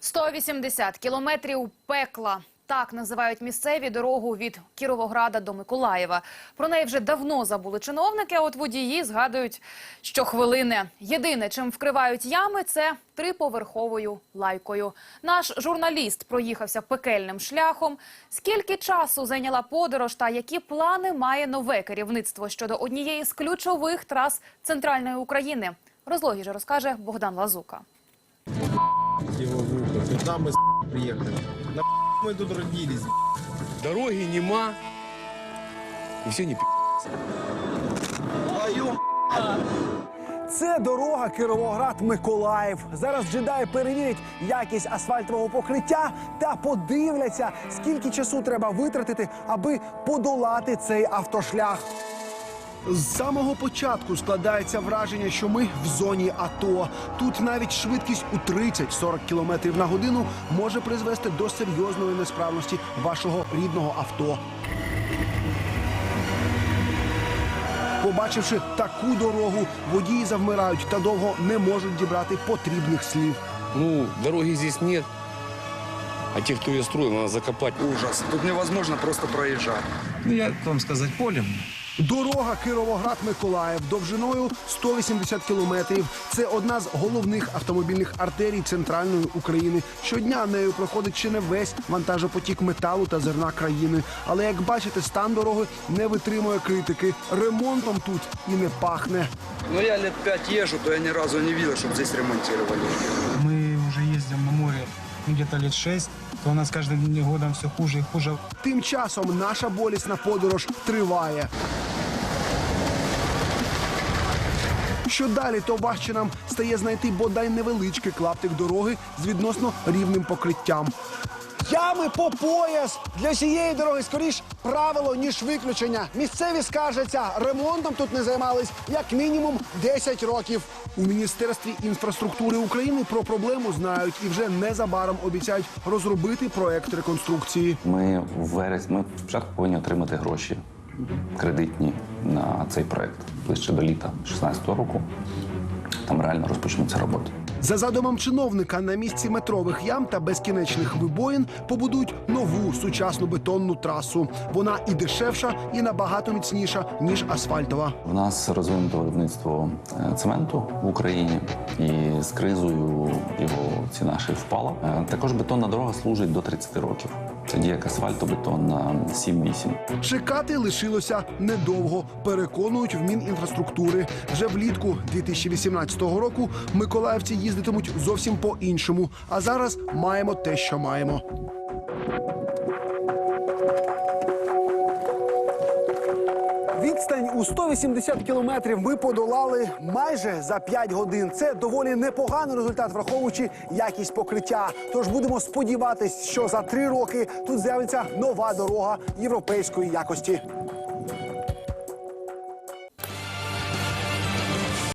180 кілометрів пекла. Так називають місцеві дорогу від Кіровограда до Миколаєва. Про неї вже давно забули чиновники, а от водії згадують щохвилини. Єдине, чим вкривають ями, це триповерховою лайкою. Наш журналіст проїхався пекельним шляхом. Скільки часу зайняла подорож та які плани має нове керівництво щодо однієї з ключових трас центральної України? Розлогіше розкаже Богдан Лазука. Куда мы с приехали? На мы тут родились. Дороги нема. И все не пи***. Це дорога Кіровоград-Миколаїв. Зараз джедаї перевірять якість асфальтового покриття та подивляться, скільки часу треба витратити, аби подолати цей автошлях. З самого початку складається враження, що ми в зоні АТО. Тут навіть швидкість у 30-40 км на годину може призвести до серйозної несправності вашого рідного авто. Побачивши таку дорогу, водії завмирають та довго не можуть дібрати потрібних слів. Ну, дороги здесь нет. А те, кто ее строил, надо закопать. Ужас. Тут невозможно просто проезжать. Ну, як вам сказати, полем. Дорога Кіровоград-Миколаїв довжиною 180 кілометрів. Це одна з головних автомобільних артерій центральної України. Щодня нею проходить ще не весь вантажопотік металу та зерна країни. Але як бачите, стан дороги не витримує критики. Ремонтом тут і не пахне. Но я лет пять езжу, то я ни разу не видел, чтобы здесь ремонтировали. Мы уже ездим на море ну, где-то лет шесть, то у нас каждым годом все хуже и хуже. Тим часом наша болісна подорож триває. Що далі, то важче нам стає знайти бодай невеличкий клаптик дороги з відносно рівним покриттям. Ями по пояс для цієї дороги скоріш правило ніж виключення. Місцеві скаржаться, ремонтом тут не займались як мінімум 10 років. У міністерстві інфраструктури України про проблему знають і вже незабаром обіцяють розробити проект реконструкції. Ми в вересні ми спочатку повинні отримати гроші кредитні на цей проект ближче до літа 2016 року. Там реально розпочнуться роботи. За задумом чиновника на місці метрових ям та безкінечних вибоїн побудують нову сучасну бетонну трасу. Вона і дешевша, і набагато міцніша ніж асфальтова. В нас розвинуто виробництво е, цементу в Україні, і з кризою його ціна ще впала. Е, Також бетонна дорога служить до 30 років. Тоді як асфальтобетон на 7-8. Чекати лишилося недовго. Переконують в Мінінфраструктури. Вже влітку 2018 року миколаївці їздитимуть зовсім по-іншому. А зараз маємо те, що маємо. Відстань у 180 кілометрів ми подолали майже за 5 годин. Це доволі непоганий результат, враховуючи якість покриття. Тож будемо сподіватись, що за три роки тут з'явиться нова дорога європейської якості.